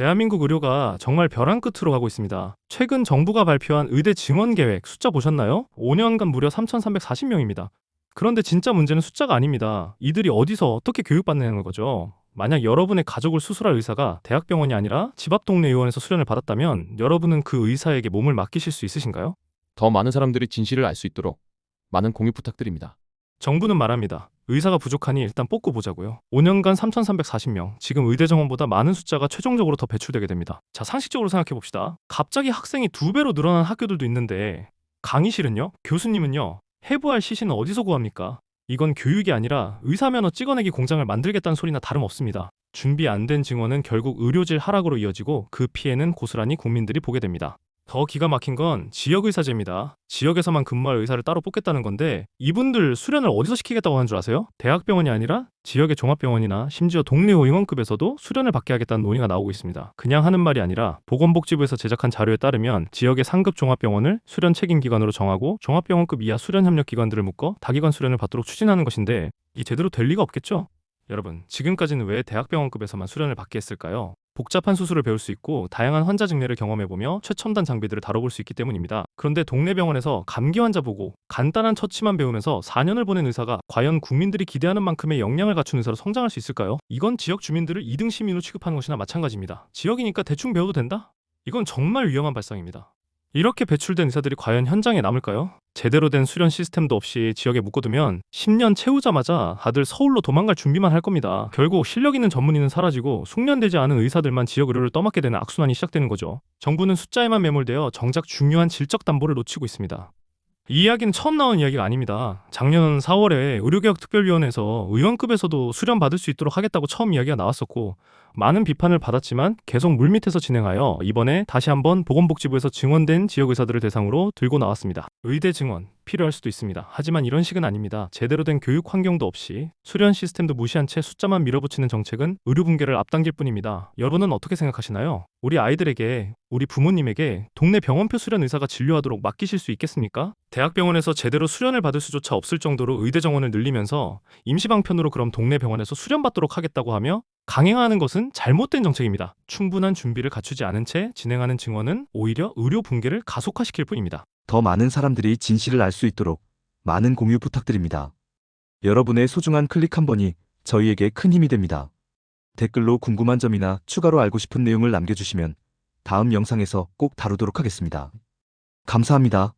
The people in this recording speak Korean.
대한민국 의료가 정말 벼랑 끝으로 가고 있습니다. 최근 정부가 발표한 의대 증원 계획 숫자 보셨나요? 5년간 무려 3,340명입니다. 그런데 진짜 문제는 숫자가 아닙니다. 이들이 어디서 어떻게 교육받느냐는 거죠. 만약 여러분의 가족을 수술할 의사가 대학병원이 아니라 집 앞 동네 의원에서 수련을 받았다면 여러분은 그 의사에게 몸을 맡기실 수 있으신가요? 더 많은 사람들이 진실을 알 수 있도록 많은 공유 부탁드립니다. 정부는 말합니다. 의사가 부족하니 일단 뽑고 보자고요. 5년간 3,340명. 지금 의대 정원보다 많은 숫자가 최종적으로 더 배출되게 됩니다. 자, 상식적으로 생각해 봅시다. 갑자기 학생이 두 배로 늘어난 학교들도 있는데 강의실은요? 교수님은요? 해부할 시신은 어디서 구합니까? 이건 교육이 아니라 의사 면허 찍어내기 공장을 만들겠다는 소리나 다름없습니다. 준비 안 된 증언은 결국 의료질 하락으로 이어지고 그 피해는 고스란히 국민들이 보게 됩니다. 더 기가 막힌 건 지역의사제입니다. 지역에서만 근무할 의사를 따로 뽑겠다는 건데 이분들 수련을 어디서 시키겠다고 하는 줄 아세요? 대학병원이 아니라 지역의 종합병원이나 심지어 동네 의원급에서도 수련을 받게 하겠다는 논의가 나오고 있습니다. 그냥 하는 말이 아니라 보건복지부에서 제작한 자료에 따르면 지역의 상급 종합병원을 수련 책임 기관으로 정하고 종합병원급 이하 수련 협력 기관들을 묶어 다기관 수련을 받도록 추진하는 것인데 이 제대로 될 리가 없겠죠? 여러분, 지금까지는 왜 대학병원급에서만 수련을 받게 했을까요? 복잡한 수술을 배울 수 있고 다양한 환자 증례를 경험해보며 최첨단 장비들을 다뤄볼 수 있기 때문입니다. 그런데 동네 병원에서 감기 환자 보고 간단한 처치만 배우면서 4년을 보낸 의사가 과연 국민들이 기대하는 만큼의 역량을 갖춘 의사로 성장할 수 있을까요? 이건 지역 주민들을 2등 시민으로 취급하는 것이나 마찬가지입니다. 지역이니까 대충 배워도 된다? 이건 정말 위험한 발상입니다. 이렇게 배출된 의사들이 과연 현장에 남을까요? 제대로 된 수련 시스템도 없이 지역에 묶어두면 10년 채우자마자 다들 서울로 도망갈 준비만 할 겁니다. 결국 실력 있는 전문의는 사라지고 숙련되지 않은 의사들만 지역 의료를 떠맡게 되는 악순환이 시작되는 거죠. 정부는 숫자에만 매몰되어 정작 중요한 질적 담보를 놓치고 있습니다. 이 이야기는 처음 나온 이야기가 아닙니다. 작년 4월에 의료개혁특별위원회에서 의원급에서도 수련 받을 수 있도록 하겠다고 처음 이야기가 나왔었고 많은 비판을 받았지만 계속 물밑에서 진행하여 이번에 다시 한번 보건복지부에서 증원된 지역 의사들을 대상으로 들고 나왔습니다. 의대 증원 필요할 수도 있습니다. 하지만 이런 식은 아닙니다. 제대로 된 교육 환경도 없이 수련 시스템도 무시한 채 숫자만 밀어붙이는 정책은 의료 붕괴를 앞당길 뿐입니다. 여러분은 어떻게 생각하시나요? 우리 아이들에게 우리 부모님에게 동네 병원표 수련 의사가 진료하도록 맡기실 수 있겠습니까? 대학병원에서 제대로 수련을 받을 수조차 없을 정도로 의대 정원을 늘리면서 임시방편으로 그럼 동네 병원에서 수련받도록 하겠다고 하며 강행하는 것은 잘못된 정책입니다. 충분한 준비를 갖추지 않은 채 진행하는 증원은 오히려 의료 붕괴를 가속화시킬 뿐입니다. 더 많은 사람들이 진실을 알 수 있도록 많은 공유 부탁드립니다. 여러분의 소중한 클릭 한 번이 저희에게 큰 힘이 됩니다. 댓글로 궁금한 점이나 추가로 알고 싶은 내용을 남겨주시면 다음 영상에서 꼭 다루도록 하겠습니다. 감사합니다.